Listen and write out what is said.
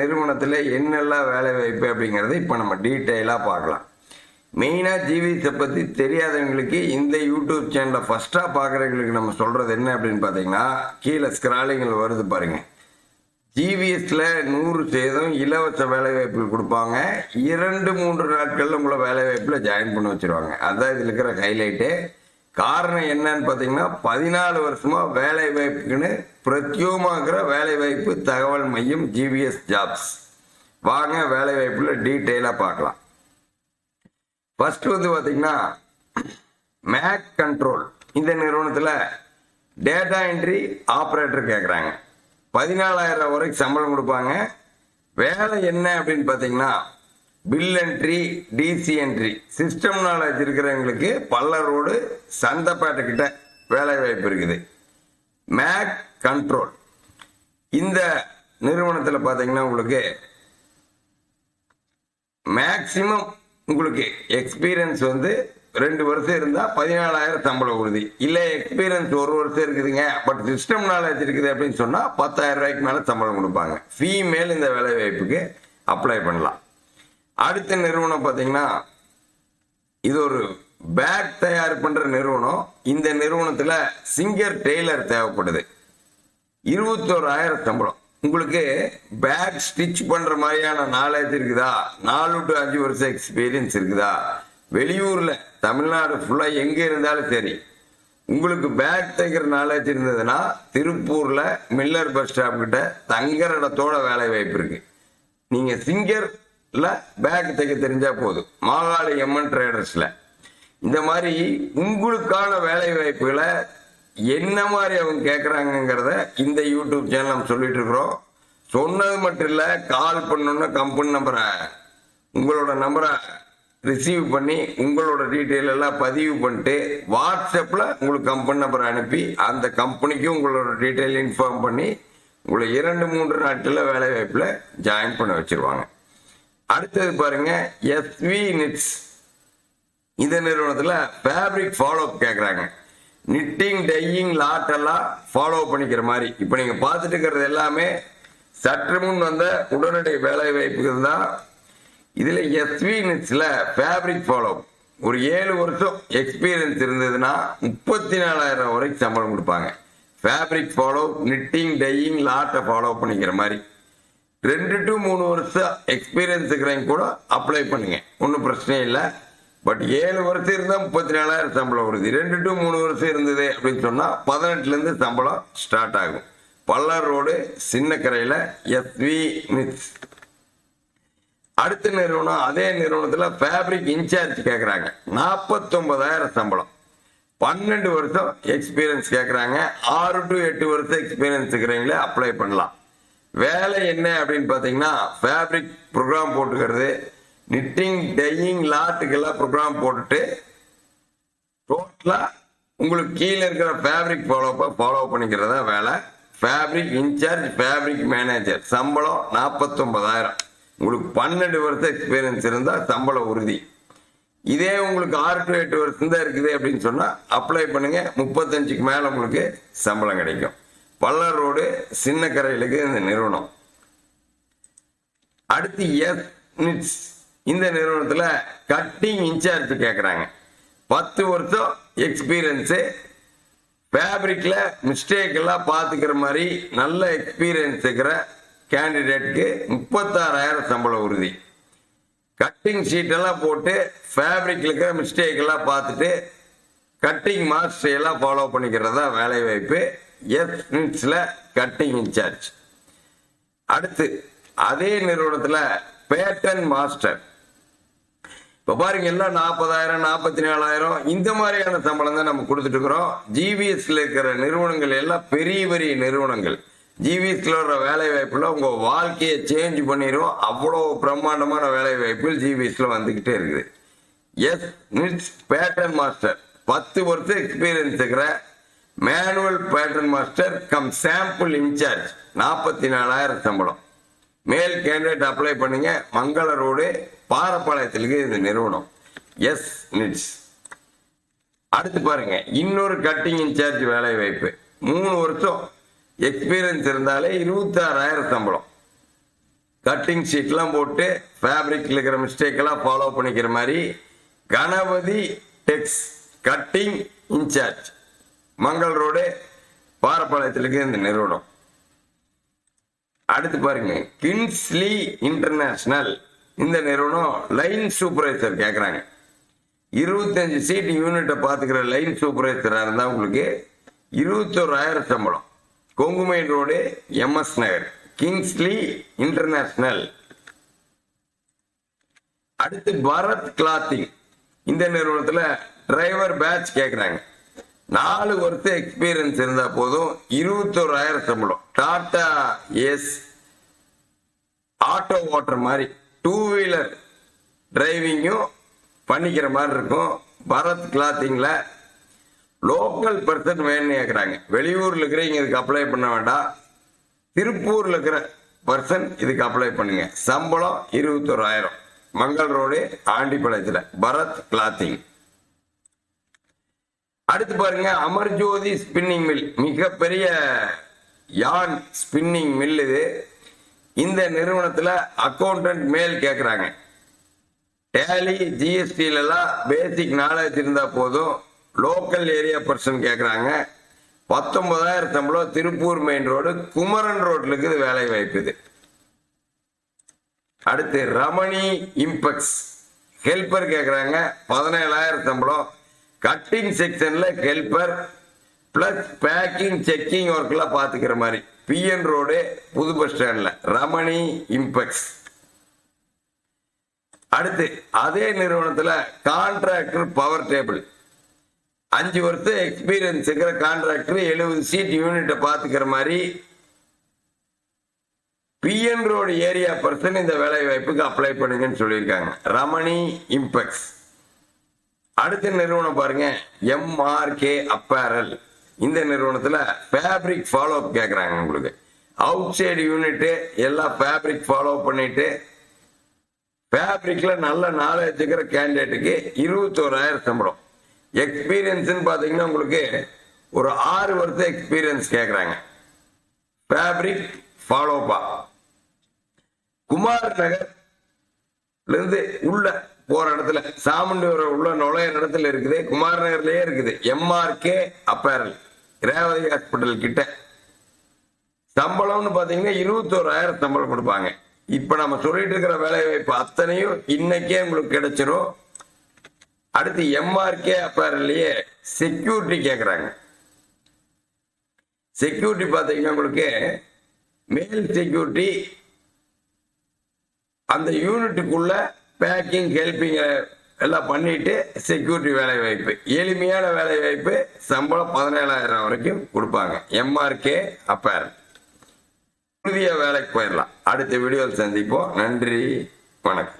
நிறுவனத்தில் என்னெல்லாம் வேலை வாய்ப்பு அப்படிங்கிறத இப்போ நம்ம டீட்டெயிலாக பார்க்கலாம். மெயினாக ஜிவிஎஸை பற்றி தெரியாதவங்களுக்கு இந்த யூடியூப் சேனலை ஃபஸ்ட்டாக பார்க்குறவங்களுக்கு நம்ம சொல்கிறது என்ன அப்படின்னு பார்த்தீங்கன்னா கீழே ஸ்க்ராலிங்கில் வருது பாருங்கள் ஜிவிஎஸில் நூறு சேதம் இலவச வேலைவாய்ப்பு கொடுப்பாங்க. இரண்டு மூன்று நாட்களில் உங்களை வேலைவாய்ப்பில் ஜாயின் பண்ண வச்சிருவாங்க. அதான் இதில் இருக்கிற ஹைலைட்டு காரணம் என்னன்னு பார்த்தீங்கன்னா பதினாலு வருஷமா வேலை வாய்ப்புக்குன்னு பிரத்யோகமாகிற வேலை வாய்ப்பு தகவல் மையம் ஜிவிஎஸ் ஜாப்ஸ் வாங்க வேலை வாய்ப்பில் டீட்டெயிலாக பார்க்கலாம். ஃபர்ஸ்ட் வந்து பார்த்தீங்கன்னா மேக் கண்ட்ரோல் இந்த நிறுவனத்தில் டேட்டா என்ட்ரி ஆப்ரேட்டர் கேட்குறாங்க பதினாலாயிரம் வரைக்கும் சம்பளம் கொடுப்பாங்க. வேலை என்ன அப்படின்னு பார்த்தீங்கன்னா bill entry DC entry system knowledge இருக்கிறவங்களுக்கு பல்ல ரோடு சந்தைப்பேட்டை கிட்ட வேலை வாய்ப்பு இருக்குது. மேக் கண்ட்ரோல் இந்த நிறுவனத்தில் பார்த்தீங்கன்னா உங்களுக்கு மேக்சிமம் உங்களுக்கு எக்ஸ்பீரியன்ஸ் வந்து ரெண்டு வருஷம் இருந்தால் பதினாலாயிரம் சம்பளம் உறுதி இல்லை எக்ஸ்பீரியன்ஸ் ஒரு வருஷம் இருக்குதுங்க பட் சிஸ்டம் நாலேஜ் இருக்குது அப்படின்னு சொன்னால் பத்தாயிரம் ரூபாய்க்கு மேலே சம்பளம் கொடுப்பாங்க. ஃபீமேல் இந்த வேலை வாய்ப்புக்கு அப்ளை பண்ணலாம். அடுத்த நிறுவனம் பார்த்தீங்கன்னா இது ஒரு பேக் தயார் பண்ணுற நிறுவனம். இந்த நிறுவனத்தில் சிங்கர் டெய்லர் தேவைப்படுது. இருபத்தோராயிரம் சம்பளம். உங்களுக்கு பேக் ஸ்டிச் பண்ற மாதிரியான நாலேஜ் இருக்குதா? நாலு டு அஞ்சு வருஷம் எக்ஸ்பீரியன்ஸ் இருக்குதா? வெளியூர்ல தமிழ்நாடு ஃபுல்லா எங்க இருந்தாலும் சரி உங்களுக்கு பேக் தைக்கிற நாலேஜ் இருந்ததுன்னா திருப்பூர்ல மில்லர் பஸ் ஸ்டாப் கிட்ட தங்குற இடத்தோட வேலை வாய்ப்பு இருக்கு. நீங்க இல்லை பேக் தைக்க தெரிஞ்சா போதும். மாகாளி எம்என் ட்ரேடர்ஸ்ல இந்த மாதிரி உங்களுக்கான வேலை வாய்ப்புகளை என்ன மாதிரி அவங்க கேட்குறாங்கங்கிறத இந்த யூடியூப் சேனல் நம்ம சொல்லிட்டு இருக்கிறோம். சொன்னது மட்டும் இல்லை கால் பண்ணணும்னா கம்பெனி நம்பரை உங்களோட நம்பரை ரிசீவ் பண்ணி உங்களோட டீட்டெயில் எல்லாம் பதிவு பண்ணிட்டு வாட்ஸ்அப்பில் உங்களுக்கு கம்பெனி நம்பரை அனுப்பி அந்த கம்பெனிக்கும் உங்களோட டீட்டெயில் இன்ஃபார்ம் பண்ணி உங்களை இரண்டு மூன்று நாட்களில் வேலை வாய்ப்பில் ஜாயின் பண்ண வச்சிருவாங்க. அடுத்தது பாருங்க எஸ்வி நிட்ஸ் இந்த நிறுவனத்தில் ஃபேப்ரிக் ஃபாலோ கேட்குறாங்க நிட்டிங் டையிங் லாட் எல்லாம் ஃபாலோ பண்ணிக்கிற மாதிரி. இப்போ நீங்கள் பார்த்துட்டு இருக்கிறது எல்லாமே சற்று முன் வந்த உடனடி வேலை வாய்ப்புகள் தான். இதில் எஸ்வி நிட்ஸில் ஃபேப்ரிக் ஃபாலோ ஒரு ஏழு வருஷம் எக்ஸ்பீரியன்ஸ் இருந்ததுன்னா முப்பத்தி நாலாயிரம் வரைக்கும் சம்பளம் கொடுப்பாங்க. ஃபேப்ரிக் ஃபாலோ நிட்டிங் டையிங் லாட்டை ஃபாலோ பண்ணிக்கிற மாதிரி. ரெண்டு டு மூணு வருஷம் எக்ஸ்பீரியன்ஸ் இருக்கிறவங்க கூட அப்ளை பண்ணுங்க. ஒன்றும் பிரச்சனை இல்லை. பட் ஏழு வருஷம் இருந்தால் முப்பத்தி நாலாயிரம் சம்பளம் வருது. ரெண்டு டு மூணு வருஷம் இருந்தது அப்படின்னு சொன்னால் பதினெட்டுலேருந்து சம்பளம் ஸ்டார்ட் ஆகும். பல்லர் ரோடு சின்னக்கரையில் எஸ்வி மிக்ஸ் அடுத்த நிறுவனம் அதே நிறுவனத்தில் ஃபேப்ரிக் இன்சார்ஜ் கேட்குறாங்க நாற்பத்தொம்பதாயிரம் சம்பளம். பன்னெண்டு வருஷம் எக்ஸ்பீரியன்ஸ் கேட்குறாங்க ஆறு டு எட்டு வருஷம் எக்ஸ்பீரியன்ஸ் இருக்கிறவங்களே அப்ளை பண்ணலாம். வேலை என்ன அப்படின்னு பார்த்தீங்கன்னா ஃபேப்ரிக் ப்ரோக்ராம் போட்டுக்கிறது. நிட்டிங் டையிங் லாட்டுக்கெல்லாம் ப்ரோக்ராம் போட்டுட்டு டோட்டலாக உங்களுக்கு கீழே இருக்கிற ஃபேப்ரிக் ஃபாலோ ஃபாலோ பண்ணிக்கிறதா வேலை. ஃபேப்ரிக் இன்சார்ஜ் ஃபேப்ரிக் மேனேஜர் சம்பளம் நாற்பத்தொம்பதாயிரம் உங்களுக்கு பன்னெண்டு வருஷம் எக்ஸ்பீரியன்ஸ் இருந்தால் சம்பளம் உறுதி. இதே உங்களுக்கு ஆறு டு எட்டு வருஷம் தான் இருக்குது அப்படின்னு சொன்னால் அப்ளை பண்ணுங்கள் முப்பத்தஞ்சுக்கு மேலே உங்களுக்கு சம்பளம் கிடைக்கும். பல்லர் ரோடு சின்ன கரையிலுக்கு இந்த நிறுவனம். அடுத்து எத்னிட்ஸ் இந்த நிறுவனத்தில் கட்டிங் இன்சார்ஜ் கேட்குறாங்க பத்து வருஷம் எக்ஸ்பீரியன்ஸு ஃபேப்ரிக்கில் மிஸ்டேக் எல்லாம் பார்த்துக்கிற மாதிரி நல்ல எக்ஸ்பீரியன்ஸ் இருக்கிற கேண்டிடேட்டுக்கு முப்பத்தாறாயிரம் சம்பளம் உறுதி. கட்டிங் ஷீட்டெல்லாம் போட்டு ஃபேப்ரிக்கில் இருக்கிற மிஸ்டேக் எல்லாம் பார்த்துட்டு கட்டிங் மாஸ்டர் எல்லாம் ஃபாலோ பண்ணிக்கிறதா வேலை வாய்ப்பு எஸ் கட்டிங் இன்சார்ஜ் அடுத்து அதே நிறுவனத்தில் பேட்டன் மாஸ்டர். இப்போ பாருங்க எல்லாம் நாற்பதாயிரம் நாற்பத்தி நாலாயிரம் இந்த மாதிரியான சம்பளம் தான் நம்ம கொடுத்துட்டு இருக்கிறோம் ஜிவிஎஸ்ல இருக்கிற நிறுவனங்கள் எல்லாம் பெரிய பெரிய நிறுவனங்கள். ஜிவிஎஸ்ல வர வேலை வாய்ப்புல உங்க வாழ்க்கையை சேஞ்ச் பண்ணிடும் அவ்வளோ பிரம்மாண்டமான வேலை வாய்ப்புகள் ஜிவிஎஸ்ல வந்துகிட்டே இருக்குது. S knits pattern master. பத்து வருஷம் எக்ஸ்பீரியன்ஸ் இருக்கிற manual pattern master cum sample incharge நாற்பத்தி நாலாயிரம் சம்பளம். மேல் கேண்டிடேட் அப்ளை பண்ணுங்க. மங்கள ரோடு பாரப்பாளையத்திற்கு இந்த நிறுவனம். எஸ் நிட்ஸ் அடுத்து பாருங்க. இன்னொரு கட்டிங் இன்சார்ஜ் வேலை வாய்ப்பு. மூணு வருஷம் எக்ஸ்பீரியன்ஸ் இருந்தாலே இருபத்தாறாயிரம் சம்பளம். கட்டிங் ஷீட்லாம் போட்டு ஃபேப்ரிக்கில் இருக்கிற மிஸ்டேக்கெல்லாம் ஃபாலோ பண்ணிக்கிற மாதிரி Ganapathy tex cutting incharge Mangal road பாரப்பாளையத்தில் இருக்கிற இந்த நிறுவனம். அடுத்து பாருங்க கின்ஸ்லி இன்டர்நேஷனல் இந்த நிறுவனம் லைன் சூப்பர்வைசர் கேட்குறாங்க இருபத்தஞ்சு சீட் யூனிட்டை பார்த்துக்கிற லைன் சூப்பர்வைசராக இருந்தால் உங்களுக்கு இருபத்தோராயிரம் சம்பளம். Kongu main road MS Nagar Kingsley international அடுத்து பரத் கிளாத்திங் இந்த நிறுவனத்தில் டிரைவர் பேட்ச் கேட்குறாங்க நாலு வருஷம் எக்ஸ்பீரியன்ஸ் இருந்தால் போதும். இருபத்தோராயிரம் சம்பளம். டாடா எஸ் ஆட்டோ ஓட்டுற மாதிரி டூ வீலர் டிரைவிங்கும் பண்ணிக்கிற மாதிரி இருக்கும். பரத் கிளாத்திங்கில் லோக்கல் பர்சன் வேணும்னு கேட்குறாங்க வெளியூரில் இருக்கிறவங்க இதுக்கு அப்ளை பண்ண வேண்டாம். திருப்பூரில் இருக்கிற பர்சன் இதுக்கு அப்ளை பண்ணுங்க. சம்பளம் இருபத்தோராயிரம். மங்கள் ரோடு ஆண்டிப்பாளையத்தில். பரத் கிளாத்திங் அடுத்து பாருங்க அமர்ஜோதி ஸ்பின்னிங் மில் மிகப்பெரிய யான் ஸ்பின்னிங் மில் இது. இந்த நிறுவனத்தில் அக்கௌண்டன்ட் மேல் கேட்குறாங்க டேலி ஜிஎஸ்டிலலாம் பேசிக் நாலேஜ் இருந்தால் போதும். லோக்கல் ஏரியா பர்சன் கேட்குறாங்க பத்தொன்பதாயிரம் சம்பளம் திருப்பூர் மெயின் ரோடு குமரன் ரோட்டில் இருக்குது வேலை வாய்ப்பு இது. அடுத்து ரமணி இம்பெக்ஸ் ஹெல்பர் கேட்குறாங்க பதினேழாயிரம் சம்பளம் கட்டிங் செக்ஷன்ல ஹெல்பர் பிளஸ் பேக்கிங் செக்கிங் ஒர்க்லாம் பார்த்துக்கிற மாதிரி. பிஎன் ரோடு புது பஸ் ஸ்டாண்டில் ரமணி இம்பெக்ஸ் அடுத்து அதே நிறுவனத்தில் கான்ட்ராக்டர் பவர் டேபிள் அஞ்சு வருஷம் எக்ஸ்பீரியன்ஸ் இருக்கிற கான்ட்ராக்டர் எழுபது சீட் யூனிட்டை பார்த்துக்கிற மாதிரி. பிஎன் ரோடு ஏரியா பர்சன் இந்த வேலை வாய்ப்புக்கு அப்ளை பண்ணுங்கன்னு சொல்லியிருக்காங்க. ரமணி இம்பெக்ஸ் அடுத்த நிறுவனம் பாருங்க எம்ஆர்கே அப்பேரல் இந்த நிறுவனத்தில் ஃபேப்ரிக் ஃபாலோ அப் கேட்குறாங்க உங்களுக்கு. அவுட் சைடு யூனிட்டு எல்லாம் ஃபேப்ரிக் ஃபாலோ பண்ணிட்டு ஃபேப்ரிக்கில் நல்ல நாலேஜ் இருக்கிற கேண்டிடேட்டுக்கு இருபத்தோராயிரம் சம்பளம். எக்ஸ்பீரியன்ஸ்னு பார்த்தீங்கன்னா உங்களுக்கு ஒரு ஆறு வருஷம் எக்ஸ்பீரியன்ஸ் கேட்குறாங்க ஃபேப்ரிக் ஃபாலோப்பா குமார் நகர் இருந்து உள்ள போற இடத்துல சாமுண்டிபுரம் உள்ள நுழைய இடத்துல இருக்குது. குமார் நகர்லயே இருக்குது. எம்ஆர்கே அப்பேரல் ரேவதி ஹாஸ்பிட்டல் கிட்ட. சம்பளம்னு பாத்தீங்கன்னா இருபத்தோராயிரம் சம்பளம் கொடுப்பாங்க. இப்ப நம்ம சொல்லிட்டு இருக்கிற வேலை வாய்ப்பு அத்தனையும் இன்னைக்கே உங்களுக்கு கிடைச்சிரும். அடுத்து எம்ஆர்கே அப்பேரல்லையே செக்யூரிட்டி கேக்குறாங்க. செக்யூரிட்டி பாத்தீங்கன்னா உங்களுக்கு மேல் செக்யூரிட்டி அந்த யூனிட்டுக்குள்ள பேக்கிங் ஹெல்பிங் எல்லாம் பண்ணிட்டு செக்யூரிட்டி வேலை வாய்ப்பு எளிமையான வேலை வாய்ப்பு சம்பளம் பதினேழாயிரம் வரைக்கும் கொடுப்பாங்க. MRK apparel. புதிய வேலைக்கு போயிடலாம். அடுத்த வீடியோவில் சந்திப்போம். நன்றி. வணக்கம்.